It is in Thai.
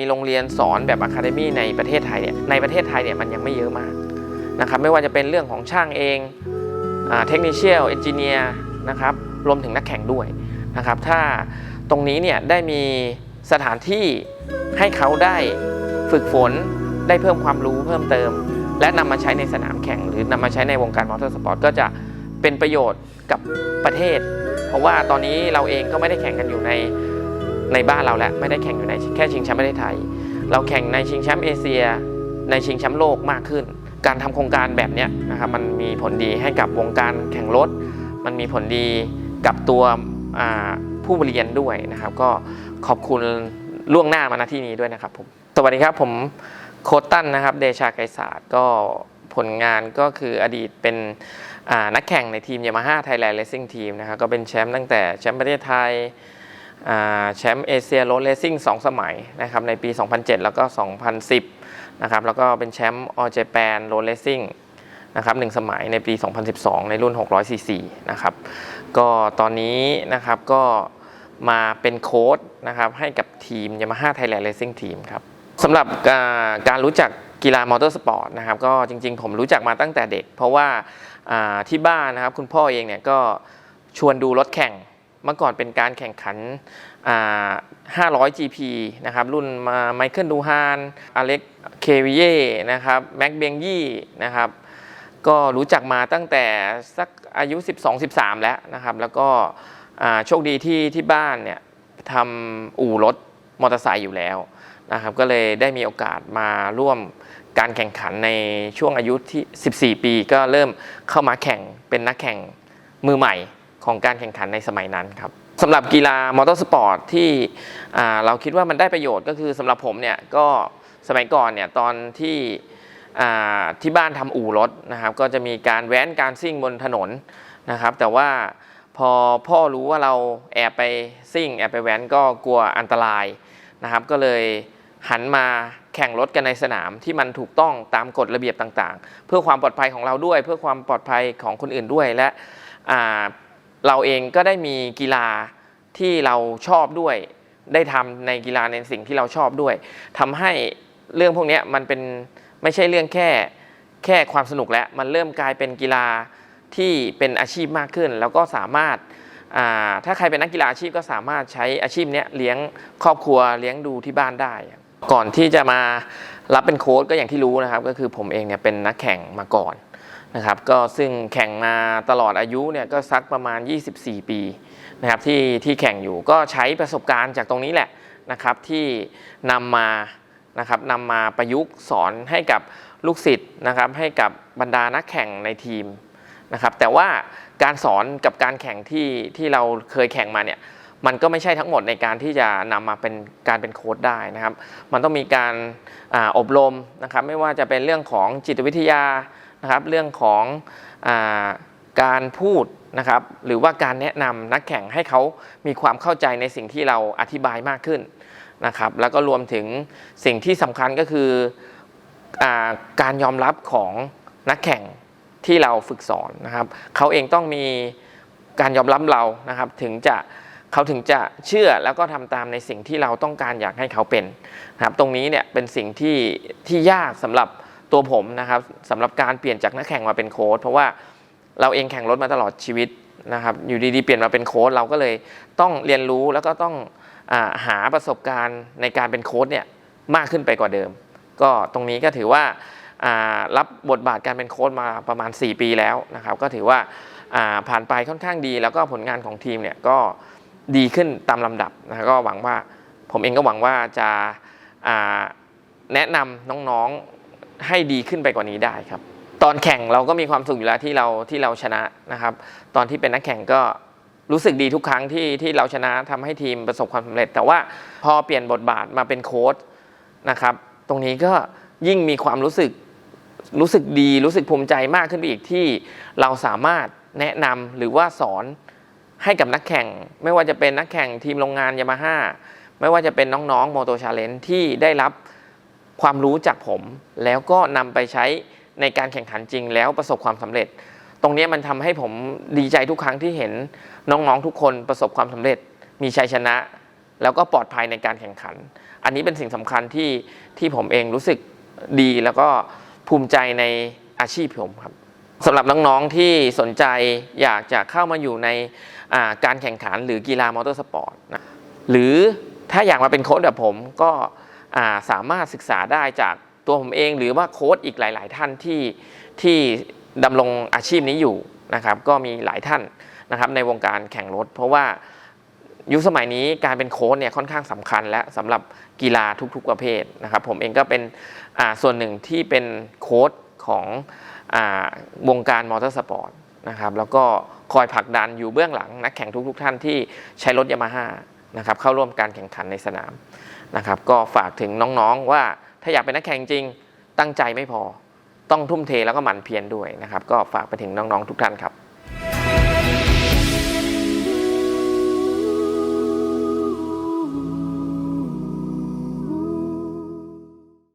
มีโรงเรียนสอนแบบอะคาเดมี่ในประเทศไทยเนี่ยในประเทศไทยเนี่ยมันยังไม่เยอะมากนะครับไม่ว่าจะเป็นเรื่องของช่างเองเทคนิคเชียลเอนจิเนียร์นะครับรวมถึงนักแข่งด้วยนะครับถ้าตรงนี้เนี่ยได้มีสถานที่ให้เขาได้ฝึกฝนได้เพิ่มความรู้เพิ่มเติม และนำมาใช้ในสนามแข่ง หรือนำมาใช้ในวงการมอเตอร์สปอร์ตก็จะเป็นประโยชน์กับประเทศ เพราะว่าตอนนี้เราเองก็ไม่ได้แข่งกันอยู่ใน ในบ้านเราแหละไม่ได้แข่งอยู่ในแค่ชิงแชมป์ประเทศไทย เราแข่งในชิงแชมป์เอเชีย ในชิงแชมป์โลกมากขึ้น การทำโครงการแบบนี้นะครับมันมีผลดีให้กับวงการแข่งรถ มันมีผลดีกับตัวผู้เรียนด้วยนะครับ ก็ขอบคุณล่วงหน้ามาณที่นี้ด้วยนะครับผมสวัสดีครับผมโคตันนะครับเดชาไกรศาสตร์ก็ผลงานก็คืออดีตเป็นนักแข่งในทีมยามาฮ่าไทยแลนด์เลสซิ่งทีมนะครับก็เป็นแชมป์ตั้งแต่แชมป์ประเทศไทย แชมป์เอเชียโรดเลสซิ่ง2สมัยนะครับในปี 2007 แล้วก็ 2010นะครับแล้วก็เป็นแชมป์ออเจแปนโรดเลสซิ่งนะครับหนึ่งสมัยในปี 2012 ในรุ่น 600ซีซีนะครับก็ตอนนี้นะครับก็มาเป็นโค้ดนะครับให้กับทีม Yamaha Thailand Racing Team ครับสำหรับการรู้จักกีฬามอเตอร์สปอร์ตนะครับก็จริงๆ ผมรู้จักมาตั้งแต่เด็ก เพราะว่าที่บ้านนะครับคุณพ่อเองเนี่ยก็ชวนดูรถแข่ง เมื่อก่อนเป็นการแข่งขัน 500 GP นะครับ รุ่นมาไมเคิลดูฮานอเล็กเควิเย่นะครับ แม็กเบงยี่นะครับ ก็รู้จักมาตั้งแต่สักอายุ 12-13 แล้วนะครับ แล้วก็โชคดีที่ที่บ้านเนี่ยทำอู่รถมอเตอร์ไซค์อยู่แล้วนะครับ ก็เลยได้มีโอกาสมาร่วมการแข่งขันในช่วงอายุที่ 14 ปี ก็เริ่มเข้ามาแข่งเป็นนักแข่งมือใหม่ ของการแข่งขันในสมัยนั้นครับสำหรับกีฬามอเตอร์สปอร์ตที่เราคิดว่ามันได้ประโยชน์ก็คือสำหรับผมเนี่ยก็สมัยก่อนเนี่ยตอนที่ที่บ้านทำอู่รถนะครับก็จะมีการแว้นการซิ่งบนถนนนะครับแต่ว่าพอพ่อรู้ว่าเราแอบไปซิ่งแอบไปแว้นก็กลัวอันตรายนะครับก็เลยหันมาแข่งรถกันในสนามที่มันถูกต้องตามกฎระเบียบต่างๆ เพื่อความปลอดภัยของเราด้วย เพื่อความปลอดภัยของคนอื่นด้วยและ เราเองก็ได้มีกีฬาที่เราชอบด้วย ได้ทำในกีฬาในสิ่งที่เราชอบด้วยทำให้เรื่องพวกนี้มันเป็นไม่ใช่เรื่องแค่แค่ความสนุกแล้วมันเริ่มกลายเป็นกีฬาที่เป็นอาชีพมากขึ้น แล้วก็สามารถถ้าใครเป็นนักกีฬาอาชีพก็สามารถใช้อาชีพนี้เลี้ยงครอบครัวเลี้ยงดูที่บ้านได้ ก่อนที่จะมารับเป็นโค้ชก็อย่างที่รู้นะครับ ก็คือผมเองเนี่ยเป็นนักแข่งมาก่อน นะครับก็ซึ่งแข่งมาตลอดอายุเนี่ยก็สักประมาณ 24 ปีนะครับที่ที่แข่งอยู่ก็ใช้ประสบการณ์จากตรงนี้แหละนะครับที่นำมานะครับนำมาประยุกต์สอนให้กับลูกศิษย์นะครับให้กับบรรดานักแข่งในทีมนะครับแต่ว่าการสอนกับการแข่งที่ที่เราเคยแข่งมาเนี่ยมันก็ไม่ใช่ทั้งหมดในการที่จะนำมาเป็นการเป็นโค้ดได้นะครับ มันต้องมีการอาอบรมนะครับไม่ว่าจะเป็นเรื่องของจิตวิทยา นะครับเรื่องของอาการพูดนะครับหรือว่าการแนะนำนักแข่งให้เขามีความเข้าใจในสิ่งที่เราอธิบายมากขึ้นนะครับแล้วก็รวมถึงสิ่งที่สำคัญก็คืออการยอมรับของนักแข่งที่เราฝึกสอนนะครับเขาเองต้องมีการยอมรับเรานะครับถึงจะเขาถึงจะเชื่อแล้วก็ทำตามในสิ่งที่เราต้องการอยากให้เขาเป็นนะครับตรงนี้เนี่ยเป็นสิ่งที่ที่ยากสำหรับ ตัวผมนะครับสำหรับการเปลี่ยนจากนักแข่งมาเป็นโค้ชเพราะว่าเราเองแข่งรถมาตลอดชีวิตนะครับอยู่ดีๆเปลี่ยนมาเป็นโค้ชเราก็เลยต้องเรียนรู้แล้วก็ต้องอหาประสบการณ์ในการเป็นโค้ชเนี่ยมากขึ้นไปกว่าเดิม ก็ตรงนี้ก็ถือว่ารับบทบาทการเป็นโค้ชมาประมาณ 4 ปีแล้วนะครับ ก็ถือว่าผ่านไปค่อนข้างดี แล้วก็ผลงานของทีมเนี่ยก็ดีขึ้นตามลำดับนะก็หวังว่าผมเองก็หวังว่าจะาแนะนำน้องๆ ให้ดีขึ้นไปกว่านี้ได้ครับ ตอนแข่งเราก็มีความสุขอยู่แล้วที่เราที่เราชนะนะครับ ตอนที่เป็นนักแข่งก็รู้สึกดีทุกครั้งที่ที่เราชนะทำให้ทีมประสบความสำเร็จ แต่ว่าพอเปลี่ยนบทบาทมาเป็นโค้ชนะครับ ตรงนี้ก็ยิ่งมีความรู้สึกรู้สึกดีรู้สึกภูมิใจมากขึ้นไปอีกที่เราสามารถแนะนำหรือว่าสอนให้กับนักแข่ง ไม่ว่าจะเป็นนักแข่งทีมโรงงานยามาฮ่าไม่ว่าจะเป็นน้องๆโมโตชาเลนที่ได้รับ ความรู้จากผม แล้วก็นำไปใช้ในการแข่งขันจริงแล้วประสบความสำเร็จ ตรงนี้มันทำให้ผมดีใจทุกครั้งที่เห็นน้องๆทุกคนประสบความสำเร็จ มีชัยชนะ แล้วก็ปลอดภัยในการแข่งขัน อันนี้เป็นสิ่งสำคัญที่ที่ผมเองรู้สึกดีแล้วก็ภูมิใจในอาชีพผมครับสำหรับน้องๆที่สนใจอยากจะเข้ามาอยู่ในการแข่งขันหรือกีฬามอเตอร์สปอร์ตนะหรือถ้าอยากมาเป็นโค้ชแบบผมก็ สามารถศึกษาได้จากตัวผมเอง หรือว่าโค้ชอีกหลาย ๆ ท่านที่ที่ดำรงอาชีพนี้อยู่นะครับ ก็มีหลายท่านนะครับในวงการแข่งรถ เพราะว่ายุคสมัยนี้การเป็นโค้ชเนี่ยค่อนข้างสำคัญ และสำหรับกีฬาทุกๆประเภทนะครับ ผมเองก็เป็นส่วนหนึ่งที่เป็นโค้ชของอวงการมอเตอร์สปอร์ตนะครับแล้วก็คอยผลักดันอยู่เบื้องหลังนักแข่งทุกๆท่านที่ใช้รถยามาฮ่า นะครับเข้าร่วมการแข่งขันในสนามนะครับก็ฝากถึงน้องๆว่าถ้าอยากเป็นนักแข่งจริงตั้งใจไม่พอ ต้องทุ่มเทแล้วก็หมั่นเพียรด้วยนะครับ ก็ฝากไปถึงน้องๆทุกท่านครับ